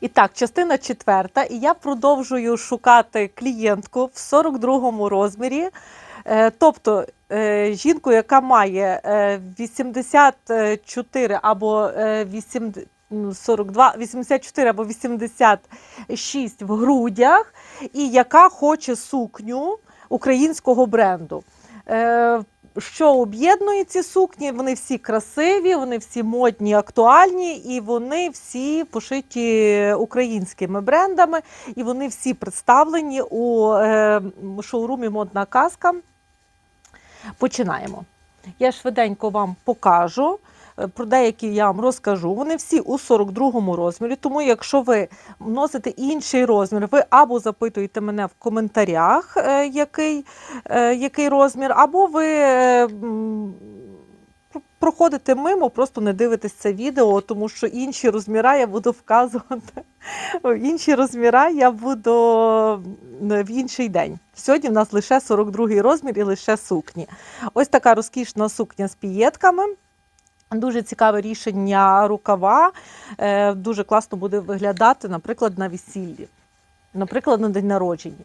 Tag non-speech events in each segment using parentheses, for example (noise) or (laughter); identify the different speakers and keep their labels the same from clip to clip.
Speaker 1: І так, частина четверта, і я продовжую шукати клієнтку в 42-му розмірі. Е, Тобто е, жінку, яка має е, 84 або е, 8 ну, 42, 84 або 86 в грудях, і яка хоче сукню українського бренду. Що об'єднує ці сукні? Вони всі красиві, вони всі модні, актуальні, і вони всі пошиті українськими брендами, і вони всі представлені у е, шоурумі Модна казка. Починаємо. Я швиденько вам покажу. Е, Про деякі я вам розкажу. Вони всі у 42 розмірі. Тому, якщо ви носите інший розмір, ви або запитуєте мене в коментарях, е, який, е, який розмір, або ви проходите мимо, просто не дивитесь це відео, тому що інші розміра я буду вказувати. Інші розміра я буду в інший день. Сьогодні в нас лише 42 розмір і лише сукні. Ось така розкішна сукня з пієтками. Дуже цікаве рішення рукава. Е, Дуже класно буде виглядати, наприклад, на весіллі, наприклад, на день народження.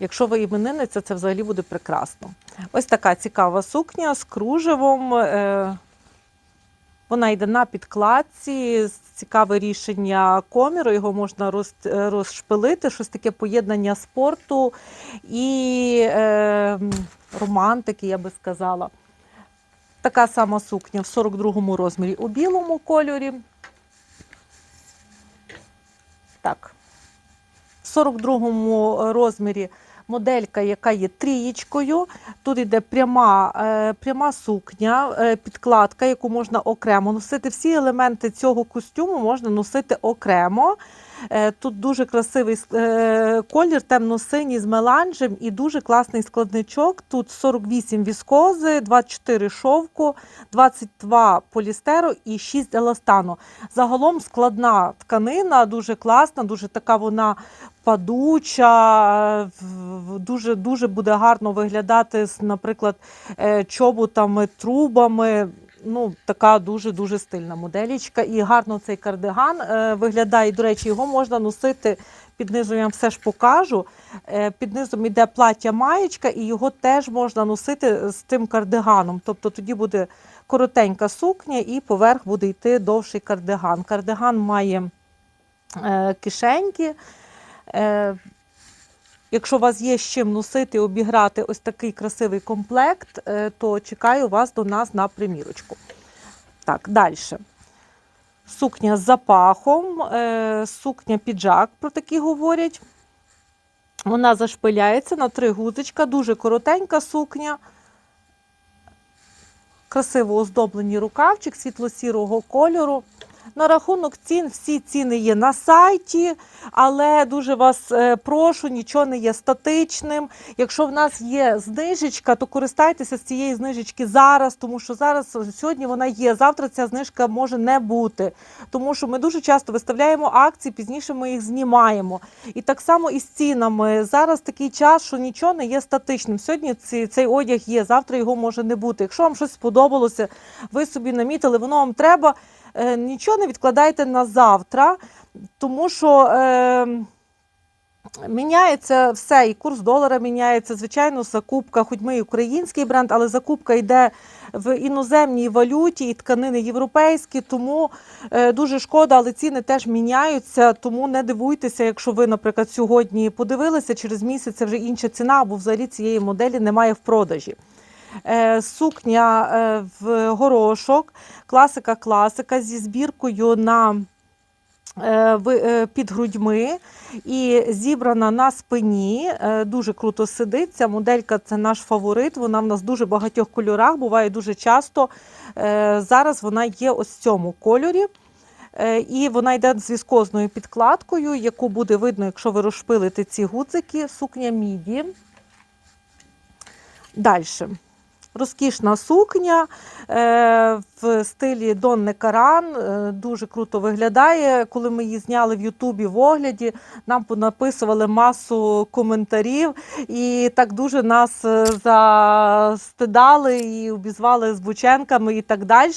Speaker 1: Якщо ви іменинниця, це взагалі буде прекрасно. Ось така цікава сукня з кружевом. е, Вона йде на підкладці, цікаве рішення коміру, його можна е, розшпилити, щось таке поєднання спорту і романтики, я би сказала. Така сама сукня в 42 розмірі у білому кольорі. Так. В 42 розмірі моделька, яка є трієчкою. Тут йде пряма, е, пряма сукня, е, підкладка, яку можна окремо носити. Всі елементи цього костюму можна носити окремо. Е, Тут дуже красивий колір, темно-синій з меланжем і дуже класний складничок. Тут 48 віскози, 24 шовку, 22 полістеру і 6 еластану. Загалом складна тканина, дуже класна, дуже така вона падуча, е, дуже, дуже буде гарно виглядати наприклад, е, чоботами, трубами. Ну, така дуже-дуже стильна моделічка. І гарно цей кардиган е, виглядає. До речі, його можна носити під низом, я вам все ж покажу. Під низом йде плаття маєчка, і його теж можна носити з тим кардиганом. Тобто тоді буде коротенька сукня, і поверх буде йти довший кардиган. Кардиган має кишеньки. Е, Якщо у вас є з чим носити обіграти ось такий красивий комплект, е, то чекаю вас до нас на примірочку. Так, далі. Сукня з запахом, е, сукня піджак, про такі говорять. Вона зашпиляється на три гузочка, дуже коротенька сукня. Красиво оздоблений рукавчик світло-сірого кольору. На рахунок цін, всі ціни є на сайті, але дуже вас е, прошу, нічого не є статичним. Якщо в нас є знижечка, то користайтеся з цієї знижечки зараз, тому що зараз сьогодні вона є. Завтра ця знижка може не бути. Тому що ми дуже часто виставляємо акції, пізніше ми їх знімаємо. І так само і з цінами. Зараз такий час, що нічого не є статичним. Сьогодні цей одяг є, завтра його може не бути. Якщо вам щось сподобалося, ви собі намітили, воно вам треба. Е, Нічого не відкладайте на завтра, тому що е, міняється все, і курс долара міняється. Звичайно, закупка, хоч ми і український бренд, але закупка йде в іноземній валюті і тканини європейські, тому е, дуже шкода, але ціни теж міняються. Тому не дивуйтеся, якщо ви, наприклад, сьогодні подивилися, через місяць це вже інша ціна, або взагалі цієї моделі немає в продажі. Е, Сукня е, в горошок, класика класика зі збіркою на е, під грудьми і зібрана на спині. Дуже круто сидить. Ця моделька це наш фаворит. Вона в нас в дуже багатьох кольорах, буває дуже часто. Зараз вона є ось в цьому кольорі. І вона йде з віскозною підкладкою, яку буде видно, якщо ви розшпилите ці гудзики. Сукня міді. Далі. Розкішна сукня е, в стилі Донне Каран. е, Дуже круто виглядає. Коли ми її зняли в Ютубі в огляді, нам понаписували масу коментарів і так дуже нас е, застидали і обізвали збученками і так далі.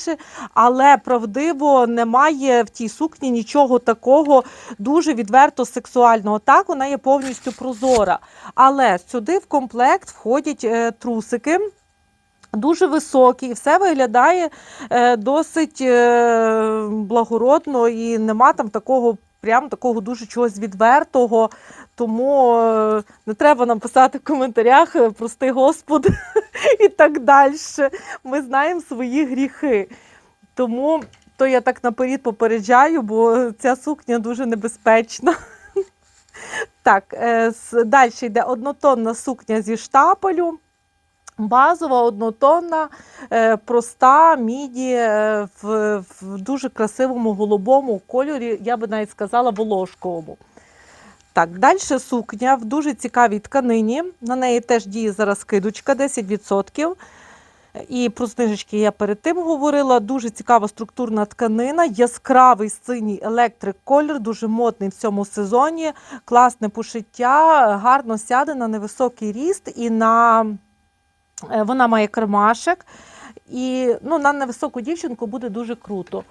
Speaker 1: Але правдиво немає в тій сукні нічого такого дуже відверто сексуального. Так, вона є повністю прозора. Але сюди в комплект входять трусики. Дуже високі, і все виглядає е, досить е, благородно, і нема там такого, прям такого дуже чогось відвертого. Тому е, не треба нам писати в коментарях прости Господи (laughs) і так далі. Ми знаємо свої гріхи. Тому то я так наперед попереджаю, бо ця сукня дуже небезпечна. (laughs) Так, далі йде однотонна сукня зі штапелю. Базова, однотонна, е, проста, міді е, в, в дуже красивому голубому кольорі, я би навіть сказала, волошковому. Так, далі сукня в дуже цікавій тканині. На неї теж діє зараз скидочка 10%. І про знижечки я перед тим говорила. Дуже цікава структурна тканина, яскравий синій електрик колір, дуже модний в цьому сезоні, класне пошиття, гарно сяде на невисокий ріст і на Вона має кармашек, і ну, на невисоку дівчинку буде дуже круто.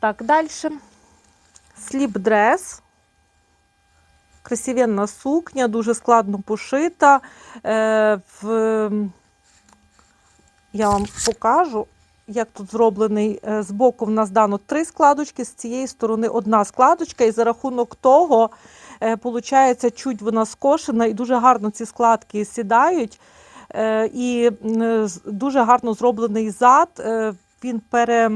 Speaker 1: Так, далі. Сліп-дрес. Красивенна сукня, дуже складно пошита. Е, в... Я вам покажу, як тут зроблений. Е, Збоку в нас дано три складочки, з цієї сторони одна складочка, і за рахунок того, е, чуть вона скошена, і дуже гарно ці складки сідають. Е, І дуже гарно зроблений зад, е, він пере,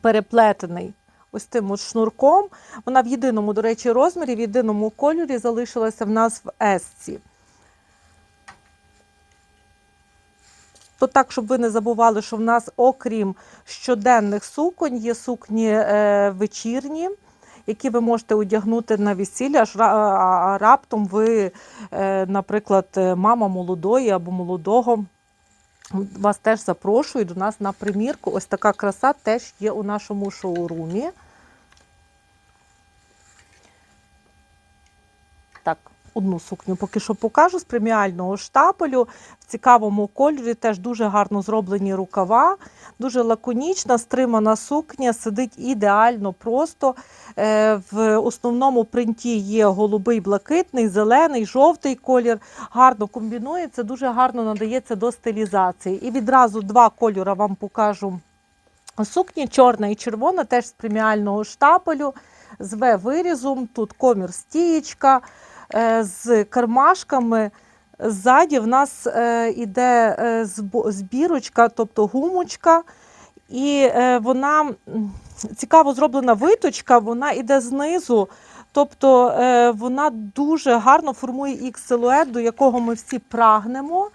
Speaker 1: переплетений ось тим от шнурком. Вона в єдиному, до речі, розмірі, в єдиному кольорі залишилася в нас в Есці. То так, щоб ви не забували, що в нас, окрім щоденних суконь, є сукні е, вечірні, які ви можете одягнути на весілля, а- раптом ви, е, наприклад, е, мама молодої або молодого. Вас теж запрошують до нас на примірку. Ось така краса теж є у нашому шоурумі. Так, одну сукню поки що покажу з преміального штапелю. В цікавому кольорі теж дуже гарно зроблені рукава, дуже лаконічна, стримана сукня, сидить ідеально просто. Е, В основному принті є голубий, блакитний, зелений, жовтий колір. Гарно комбінується, дуже гарно надається до стилізації. І відразу два кольори вам покажу. Сукні чорна і червона, теж з преміального штапелю, з В-вирізом. Тут комір стієчка з кармашками. Ззаді в нас е, іде е, збірочка, тобто гумочка, і е, вона цікаво зроблена виточка, вона іде знизу. Тобто е, вона дуже гарно формує ікс силует, до якого ми всі прагнемо.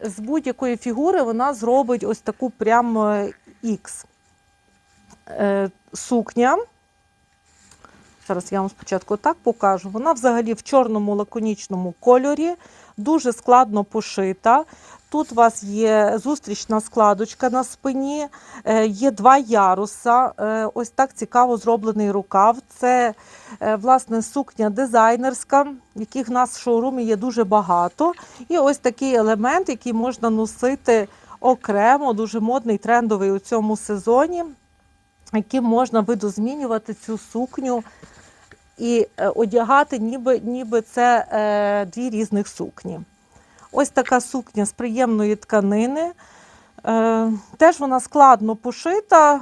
Speaker 1: З будь-якої фігури вона зробить ось таку прям ікс. Е, сукня. Зараз я вам спочатку так покажу. Вона взагалі в чорному лаконічному кольорі, дуже складно пошита. Тут у вас є зустрічна складочка на спині, е, є два яруса. е, Ось так цікаво зроблений рукав. Це е, власне сукня дизайнерська, яких в нас в шоурумі є дуже багато. І ось такий елемент, який можна носити окремо, дуже модний, трендовий у цьому сезоні, яким можна видозмінювати цю сукню і е, одягати, ніби, ніби це е, дві різних сукні. Ось така сукня з приємної тканини. Е, теж вона складно пошита.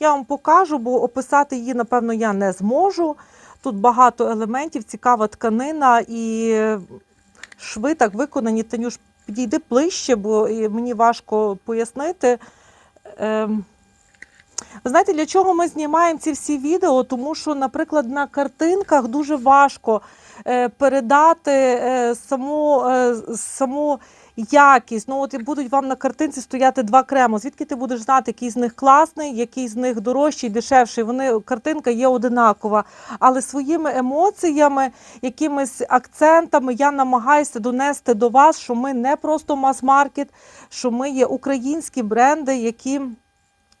Speaker 1: Я вам покажу, бо описати її, напевно, я не зможу. Тут багато елементів, цікава тканина і шви так виконані. Танюш, підійди ближче, бо мені важко пояснити. Ем, ви знаєте, для чого ми знімаємо ці всі відео? Тому що, наприклад, на картинках дуже важко е, передати е, саму, е, саму якість. Ну, от і будуть вам на картинці стояти два крему. Звідки ти будеш знати, який з них класний, який з них дорожчий, дешевший. Вони картинка є одинакова. Але своїми емоціями, якимись акцентами я намагаюся донести до вас, що ми не просто мас-маркет, що ми є українські бренди, які.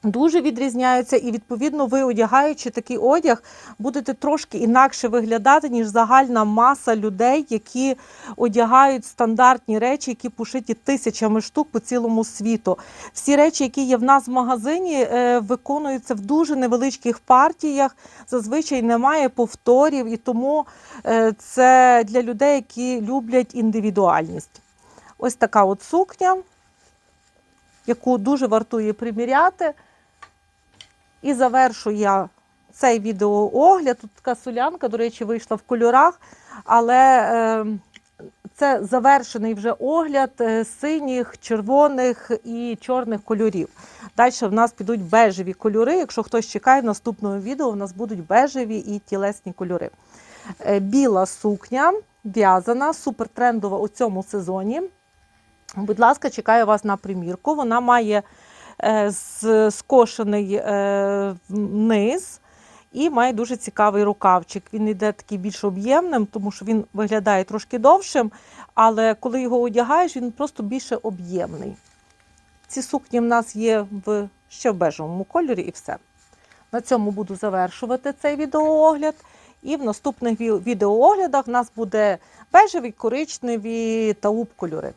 Speaker 1: Дуже відрізняються, і відповідно, ви одягаючи такий одяг, будете трошки інакше виглядати, ніж загальна маса людей, які одягають стандартні речі, які пошиті тисячами штук по цілому світу. Всі речі, які є в нас в магазині, е, виконуються в дуже невеличких партіях. Зазвичай немає повторів, і тому е, це для людей, які люблять індивідуальність. Ось така от сукня, яку дуже вартує приміряти. І завершу я цей відеоогляд. Тут така солянка, до речі, вийшла в кольорах, але е, це завершений вже огляд е, синіх, червоних і чорних кольорів. Далі в нас підуть бежеві кольори. Якщо хтось чекає, в наступному відео в нас будуть бежеві і тілесні кольори. Е, Біла сукня в'язана, супертрендова у цьому сезоні. Будь ласка, чекаю вас на примірку. Вона має скошений е, низ і має дуже цікавий рукавчик. Він йде такий більш об'ємним, тому що він виглядає трошки довшим, але коли його одягаєш, він просто більше об'ємний. Ці сукні в нас є в ще в бежевому кольорі і все. На цьому буду завершувати цей відеоогляд. І в наступних відеооглядах в нас буде бежеві, коричневі та кольори.